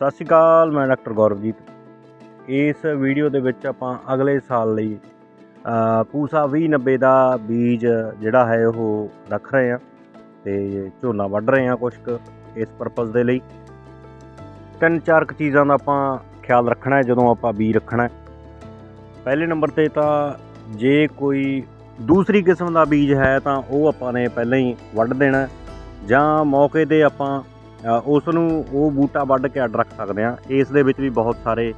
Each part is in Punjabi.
ਸਤਿ ਸ਼੍ਰੀ ਅਕਾਲ ਮੈਂ ਡਾਕਟਰ ਗੌਰਵਜੀਤ। ਇਸ ਵੀਡੀਓ ਦੇ ਵਿੱਚ ਆਪਾਂ ਅਗਲੇ ਸਾਲ ਲਈ ਅ, ਪੂਸਾ 2090 ਦਾ ਬੀਜ ਜਿਹੜਾ ਹੈ ਉਹ ਰੱਖ ਰਹੇ ਹਾਂ ਤੇ ਝੋਨਾ ਵੱਢ ਰਹੇ ਹਾਂ ਕੁਝ ਕੁ ਇਸ ਪਰਪਸ ਦੇ ਲਈ। ਤਿੰਨ ਚਾਰ ਕੁ ਚੀਜ਼ਾਂ ਦਾ ਆਪਾਂ ਖਿਆਲ ਰੱਖਣਾ ਹੈ ਜਦੋਂ ਆਪਾਂ ਬੀਜ ਰੱਖਣਾ ਹੈ। ਪਹਿਲੇ ਨੰਬਰ ਤੇ ਤਾਂ ਜੇ ਕੋਈ ਦੂਸਰੀ ਕਿਸਮ ਦਾ ਬੀਜ ਹੈ ਤਾਂ ਉਹ ਆਪਾਂ ਨੇ ਪਹਿਲਾਂ ਹੀ ਵੱਢ ਦੇਣਾ ਜਾਂ ਮੌਕੇ ਤੇ ਆਪਾਂ ਉਸ ਨੂੰ ਉਹ ਬੂਟਾ ਵੱਢ ਕੇ ਅੱਡ ਰੱਖ ਸਕਦੇ ਹਾਂ। ਇਸ ਦੇ ਵਿੱਚ ਵੀ ਬਹੁਤ ਸਾਰੇ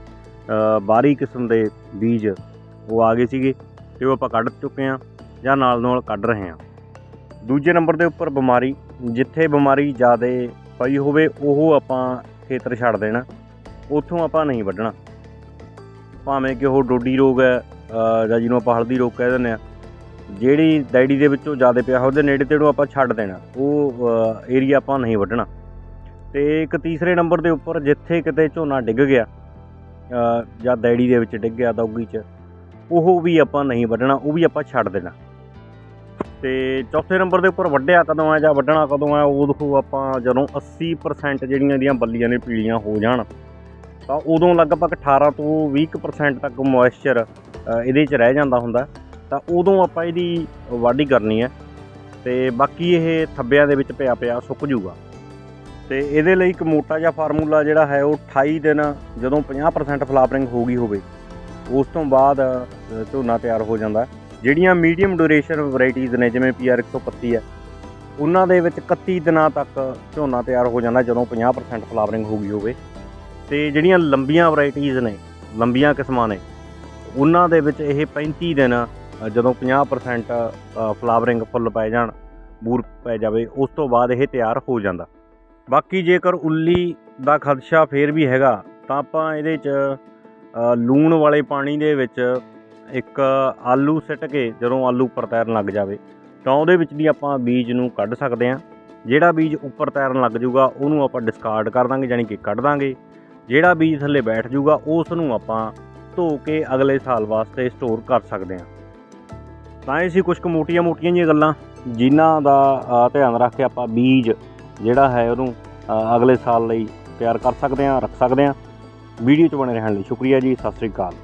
ਬਾਹਰੀ ਕਿਸਮ ਦੇ ਬੀਜ ਉਹ ਆ ਗਏ ਸੀਗੇ ਤੇ ਉਹ ਆਪਾਂ ਕੱਢ ਚੁੱਕੇ ਹਾਂ ਜਾਂ ਨਾਲ ਨਾਲ ਕੱਢ ਰਹੇ ਹਾਂ। ਦੂਜੇ ਨੰਬਰ ਦੇ ਉੱਪਰ ਬਿਮਾਰੀ, ਜਿੱਥੇ ਬਿਮਾਰੀ ਜ਼ਿਆਦਾ ਪਈ ਹੋਵੇ ਉਹ ਆਪਾਂ ਖੇਤਰ ਛੱਡ ਦੇਣਾ, ਉੱਥੋਂ ਆਪਾਂ ਨਹੀਂ ਵੱਢਣਾ। ਭਾਵੇਂ ਕਿ ਉਹ ਡੋਡੀ ਰੋਗ ਹੈ ਜਾਂ ਜਿਹਨੂੰ ਆਪਾਂ ਹਲਦੀ ਰੋਗ ਕਹਿ ਦਿੰਦੇ ਆ ਜਿਹੜੀ ਡੈਡੀ ਦੇ ਵਿੱਚੋਂ ਜ਼ਿਆਦਾ ਪਿਆ ਉਹਦੇ ਨੇੜੇ ਤੇੜੋਂ ਆਪਾਂ ਛੱਡ ਦੇਣਾ, ਉਹ ਏਰੀਆ ਆਪਾਂ ਨਹੀਂ ਵੱਢਣਾ। ਤੇ ਇੱਕ ਤੀਸਰੇ ਨੰਬਰ ਦੇ ਉੱਪਰ ਜਿੱਥੇ ਕਿਤੇ ਝੋਨਾ ਡਿੱਗ ਗਿਆ ਜਾਂ ਡੈਡੀ ਦੇ ਵਿੱਚ ਡਿੱਗ ਗਿਆ ਦੌਗੀ 'ਚ, ਉਹ ਵੀ ਆਪਾਂ ਨਹੀਂ ਵੱਢਣਾ, ਉਹ ਵੀ ਆਪਾਂ ਛੱਡ ਦੇਣਾ। ਤੇ ਚੌਥੇ ਨੰਬਰ ਦੇ ਉੱਪਰ ਵੱਢਿਆ ਕਦੋਂ ਆ ਜਾਂ ਵੱਢਣਾ ਕਦੋਂ ਆ ਉਦੋਂ ਆਪਾਂ ਜਦੋਂ 80% ਜਿਹੜੀਆਂ ਇਹਦੀਆਂ ਬੱਲੀਆਂ ਨੇ ਪੀਲੀਆਂ ਹੋ ਜਾਣ, ਤਾਂ ਉਦੋਂ ਲਗਭਗ 18 ਤੋਂ 20% ਤੱਕ ਮੋਇਸਚਰ ਇਹਦੇ 'ਚ ਰਹਿ ਜਾਂਦਾ ਹੁੰਦਾ, ਤਾਂ ਉਦੋਂ ਆਪਾਂ ਇਹਦੀ ਵਾਢੀ ਕਰਨੀ ਹੈ। ਤੇ ਬਾਕੀ ਇਹ ਥੱਬਿਆਂ ਦੇ ਵਿੱਚ ਪਿਆ ਪਿਆ ਸੁੱਕ ਜੂਗਾ ਤੇ ਇਹਦੇ ਲਈ ਇੱਕ ਮੋਟਾ ਜਿਹਾ ਫਾਰਮੂਲਾ ਜਿਹੜਾ ਹੈ ਉਹ 28 ਦਿਨ ਜਦੋਂ 50% ਫਲਾਵਰਿੰਗ ਹੋ ਗਈ ਹੋਵੇ, ਉਸ ਤੋਂ ਬਾਅਦ ਝੋਨਾ ਤਿਆਰ ਹੋ ਜਾਂਦਾ। ਜਿਹੜੀਆਂ ਮੀਡੀਅਮ ਡਿਊਰੇਸ਼ਨ ਵੈਰਾਈਟੀਆਂ ਨੇ, ਜਿਵੇਂ PR 131 ਹੈ, ਉਹਨਾਂ ਦੇ ਵਿੱਚ 31 ਦਿਨਾਂ ਤੱਕ ਝੋਨਾ ਤਿਆਰ ਹੋ ਜਾਂਦਾ ਜਦੋਂ 50% ਫਲਾਵਰਿੰਗ ਹੋ ਗਈ ਹੋਵੇ। ਤੇ ਜਿਹੜੀਆਂ ਲੰਬੀਆਂ ਵੈਰਾਈਟੀਆਂ ਨੇ, ਲੰਬੀਆਂ ਕਿਸਮਾਂ ਨੇ, ਉਹਨਾਂ ਦੇ ਵਿੱਚ ਇਹ 35 ਦਿਨ ਜਦੋਂ 50% ਫਲਾਵਰਿੰਗ ਫੁੱਲ ਪੈ ਜਾਣ, ਬੂਰ ਪੈ ਜਾਵੇ, ਉਸ ਤੋਂ ਬਾਅਦ ਇਹ ਤਿਆਰ ਹੋ ਜਾਂਦਾ। ਬਾਕੀ ਜੇਕਰ ਉੱਲੀ ਦਾ ਖਦਸ਼ਾ ਫੇਰ ਵੀ ਹੈਗਾ, ਤਾਂ ਆਪਾਂ ਇਹਦੇ 'ਚ ਲੂਣ ਵਾਲੇ ਪਾਣੀ ਦੇ ਵਿੱਚ ਇੱਕ ਆਲੂ ਸਿੱਟ ਕੇ ਜਦੋਂ ਆਲੂ ਉੱਪਰ ਤੈਰਨ ਲੱਗ ਜਾਵੇ, ਤਾਂ ਉਹਦੇ ਵਿੱਚ ਵੀ ਆਪਾਂ ਬੀਜ ਨੂੰ ਕੱਢ ਸਕਦੇ ਹਾਂ। ਜਿਹੜਾ ਬੀਜ ਉੱਪਰ ਤੈਰਨ ਲੱਗ ਜਾਊਗਾ, ਉਹਨੂੰ ਆਪਾਂ ਡਿਸਕਾਰਡ ਕਰ ਦਾਂਗੇ, ਯਾਨੀ ਕਿ ਕੱਢ ਦਾਂਗੇ। ਜਿਹੜਾ ਬੀਜ ਥੱਲੇ ਬੈਠ ਜਾਊਗਾ ਉਸ ਨੂੰ ਆਪਾਂ ਧੋ ਕੇ ਅਗਲੇ ਸਾਲ ਵਾਸਤੇ ਸਟੋਰ ਕਰ ਸਕਦੇ ਹਾਂ। ਤਾਂ ਇਹ ਸੀ ਕੁਝ ਕੁ ਮੋਟੀਆਂ ਮੋਟੀਆਂ ਜਿਹੀਆਂ ਗੱਲਾਂ, ਜਿਨ੍ਹਾਂ ਦਾ ਧਿਆਨ ਰੱਖ ਕੇ ਆਪਾਂ ਬੀਜ ਜਿਹੜਾ ਹੈ ਉਹਨੂੰ ਅਗਲੇ ਸਾਲ ਲਈ ਤਿਆਰ ਕਰ ਸਕਦੇ ਹਾਂ, ਰੱਖ ਸਕਦੇ ਹਾਂ। ਵੀਡੀਓ 'ਚ ਬਣੇ ਰਹਿਣ ਲਈ ਸ਼ੁਕਰੀਆ ਜੀ, ਸਤਿ ਸ੍ਰੀ ਅਕਾਲ।